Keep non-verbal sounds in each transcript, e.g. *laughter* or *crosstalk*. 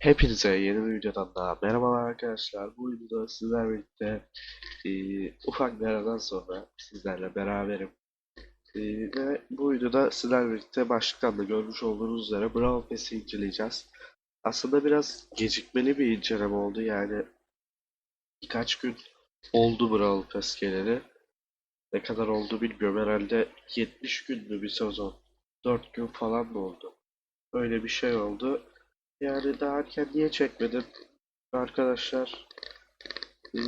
Hepinize yeni bir videodan daha merhabalar arkadaşlar. Bu videoda sizlerle birlikte eee, ufak bir aradan sonra sizlerle beraberim. Eee, ve bu videoda sizlerle birlikte başlıktan da görmüş olduğunuz üzere Brawl Pass'i inceleyeceğiz. Aslında biraz gecikmeli bir inceleme oldu yani birkaç gün oldu Brawl Pass geleli. Ne kadar oldu bilmiyorum herhalde 70 gün mü bir sezon? 4 gün falan mı oldu? Öyle bir şey oldu. Yani daha erken niye çekmedim arkadaşlar? Ee,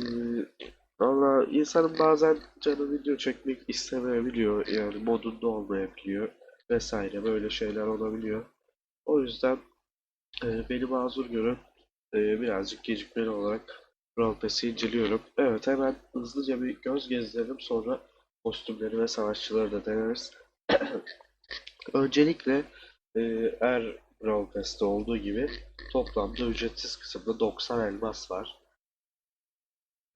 valla insanın bazen canı video çekmek istemeyebiliyor. Yani modunda olmayabiliyor vesaire böyle şeyler olabiliyor. O yüzden e, beni mazur görün. E, birazcık gecikmeli olarak Pass'i inceliyorum. Evet hemen hızlıca bir göz gezdirelim sonra kostümleri ve savaşçıları da deneriz. *coughs* Öncelikle e, er Brawl Pass'te olduğu gibi toplamda ücretsiz kısımda 90 elmas var.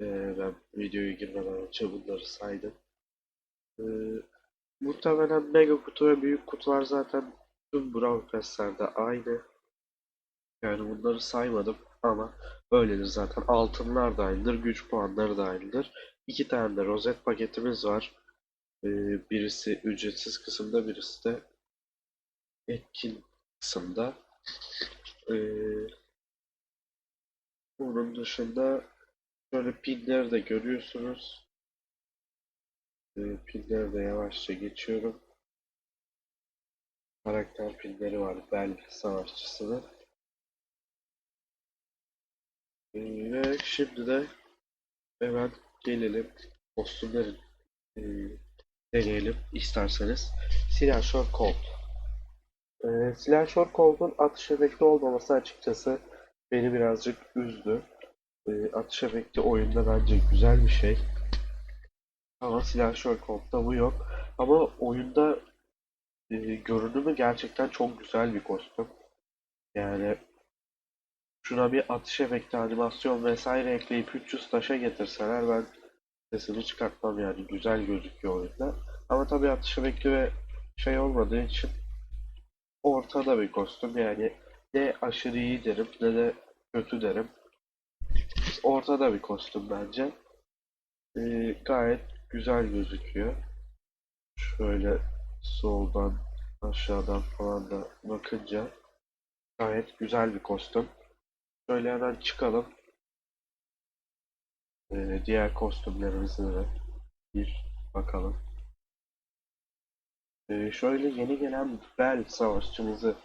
Ee, ben videoya girmeden önce bunları saydım. Ee, muhtemelen mega kutu ve büyük kutular zaten tüm Brawl Pass'lerde aynı. Yani bunları saymadım ama öyledir zaten. Altınlar da aynıdır, güç puanları da aynıdır. İki tane de rozet paketimiz var. Ee, birisi ücretsiz kısımda, birisi de etkin kısımda. Ee, Bunun dışında şöyle pinleri de görüyorsunuz. Ee, pinleri de yavaşça geçiyorum. Karakter pinleri var Bel savaşçısının. Ee, ve şimdi de hemen gelelim kostümlerin e, deneyelim isterseniz. Silahşör Colt. Ee, Silahşör Colt'un atış efekti olmaması açıkçası beni birazcık üzdü. E, atış efekti oyunda bence güzel bir şey. Ama Silahşör Cold'da bu yok. Ama oyunda e, görünümü gerçekten çok güzel bir kostüm. Yani şuna bir atış efekti, animasyon vesaire ekleyip 300 taşa getirseler ben sesini çıkartmam yani güzel gözüküyor oyunda. Ama tabii atış efekti ve şey olmadığı için ortada bir kostüm yani ne aşırı iyi derim ne de kötü derim. Ortada bir kostüm bence. Ee, gayet güzel gözüküyor. Şöyle soldan aşağıdan falan da bakınca gayet güzel bir kostüm. Şöyle hemen çıkalım. Ee, diğer kostümlerimize de bir bakalım. Ee, şöyle yeni gelen Bell savaşçımızı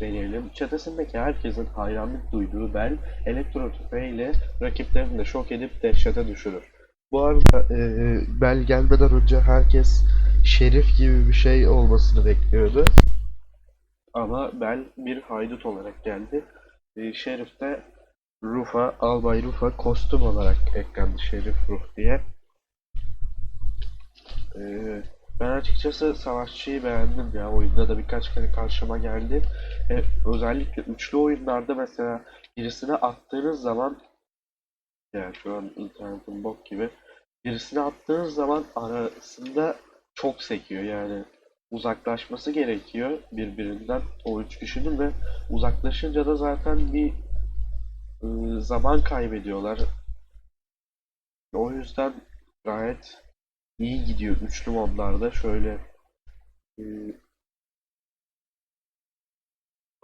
deneyelim. Çetesindeki herkesin hayranlık duyduğu Bell, elektro tüfeğiyle rakiplerini de şok edip dehşete düşürür. Bu arada e, Bell gelmeden önce herkes Şerif gibi bir şey olmasını bekliyordu. Ama Bell bir haydut olarak geldi. E, Şerif de Rufa, Albay Rufa kostüm olarak eklendi Şerif Ruh diye. Ee, ben açıkçası savaşçıyı beğendim ya. Oyunda da birkaç kere karşıma geldi. E, özellikle üçlü oyunlarda mesela birisine attığınız zaman yani şu an internetin bok gibi birisine attığınız zaman arasında çok sekiyor yani uzaklaşması gerekiyor birbirinden o üç kişinin ve uzaklaşınca da zaten bir e, zaman kaybediyorlar. O yüzden gayet iyi gidiyor üçlü modlarda. Şöyle e,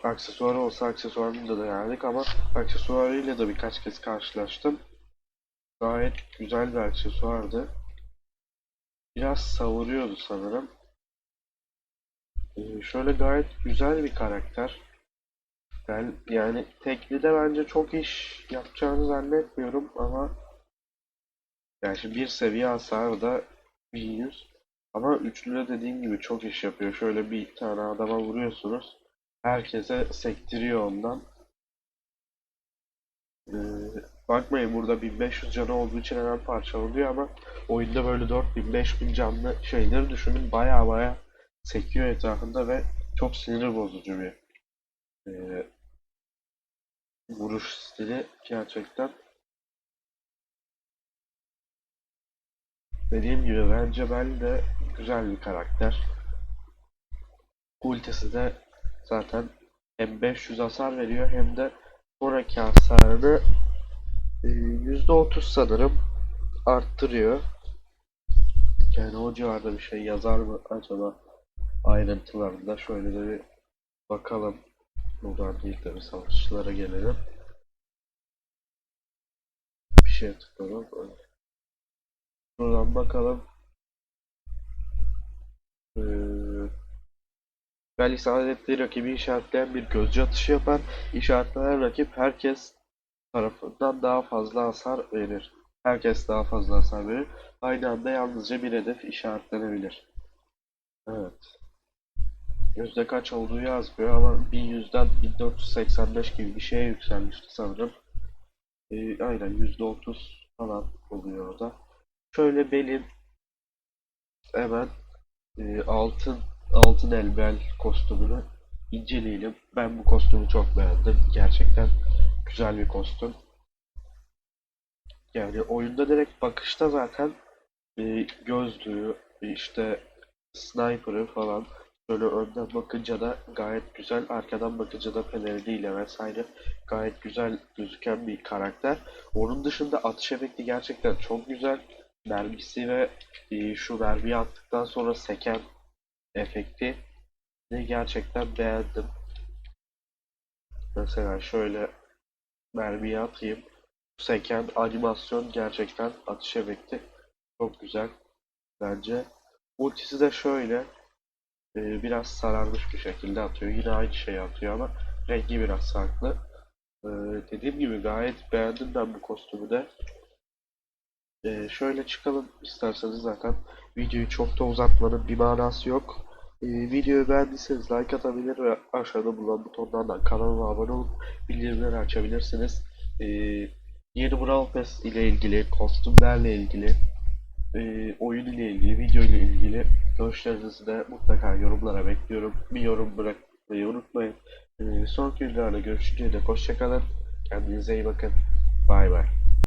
aksesuarı olsa aksesuarını da denerdik ama aksesuarıyla da birkaç kez karşılaştım. Gayet güzel bir aksesuardı. Biraz savuruyordu sanırım. E, şöyle gayet güzel bir karakter. Ben yani teklide bence çok iş yapacağını zannetmiyorum ama yani şimdi bir seviye hasar da 1100 ama üçlüde dediğim gibi çok iş yapıyor. Şöyle bir tane adama vuruyorsunuz. Herkese sektiriyor ondan. Ee, bakmayın burada 1500 canı olduğu için hemen parçalanıyor ama oyunda böyle 4000-5000 canlı şeyleri düşünün baya baya sekiyor etrafında ve çok sinir bozucu bir e, vuruş stili gerçekten. Dediğim gibi bence Bell de güzel bir karakter. Ultisi de zaten hem 500 hasar veriyor hem de sonraki hasarını e, %30 sanırım arttırıyor. Yani o civarda bir şey yazar mı acaba ayrıntılarında şöyle de bir bakalım. Buradan değil tabi savaşçılara gelelim. Bir şey tıkladım. Buradan bakalım. Ee, Bel isabet ettiği rakibi işaretleyen bir gözcü atışı yapar. İşaretlenen rakip herkes tarafından daha fazla hasar verir. Herkes daha fazla hasar verir. Aynı anda yalnızca bir hedef işaretlenebilir. Evet. Yüzde kaç olduğu yazmıyor ama 1100'den 1485 gibi bir şeye yükselmişti sanırım. Ee, aynen %30 falan oluyor orada. Şöyle belin hemen e, altın altın elbel kostümünü inceleyelim. Ben bu kostümü çok beğendim. Gerçekten güzel bir kostüm. Yani oyunda direkt bakışta zaten e, gözlüğü, işte sniper'ı falan böyle önden bakınca da gayet güzel, arkadan bakınca da peleriniyle vesaire gayet güzel gözüken bir karakter. Onun dışında atış efekti gerçekten çok güzel. Mermisi ve e, şu mermiyi attıktan sonra seken efekti de gerçekten beğendim. Mesela şöyle mermiyi atayım. Seken animasyon gerçekten atış efekti çok güzel bence. Ultisi de şöyle e, biraz sararmış bir şekilde atıyor. Yine aynı şeyi atıyor ama rengi biraz farklı. E, dediğim gibi gayet beğendim ben bu kostümü de. E, şöyle çıkalım isterseniz zaten videoyu çok da uzatmanın bir manası yok. E, videoyu beğendiyseniz like atabilir ve aşağıda bulunan butonlardan kanalıma abone olup bildirimleri açabilirsiniz. E, yeni Brawl Pass ile ilgili, kostümlerle ilgili, e, oyun ile ilgili, video ile ilgili görüşlerinizi de mutlaka yorumlara bekliyorum. Bir yorum bırakmayı unutmayın. E, sonraki videolarda görüşünceye dek hoşçakalın. Kendinize iyi bakın. Bay bay.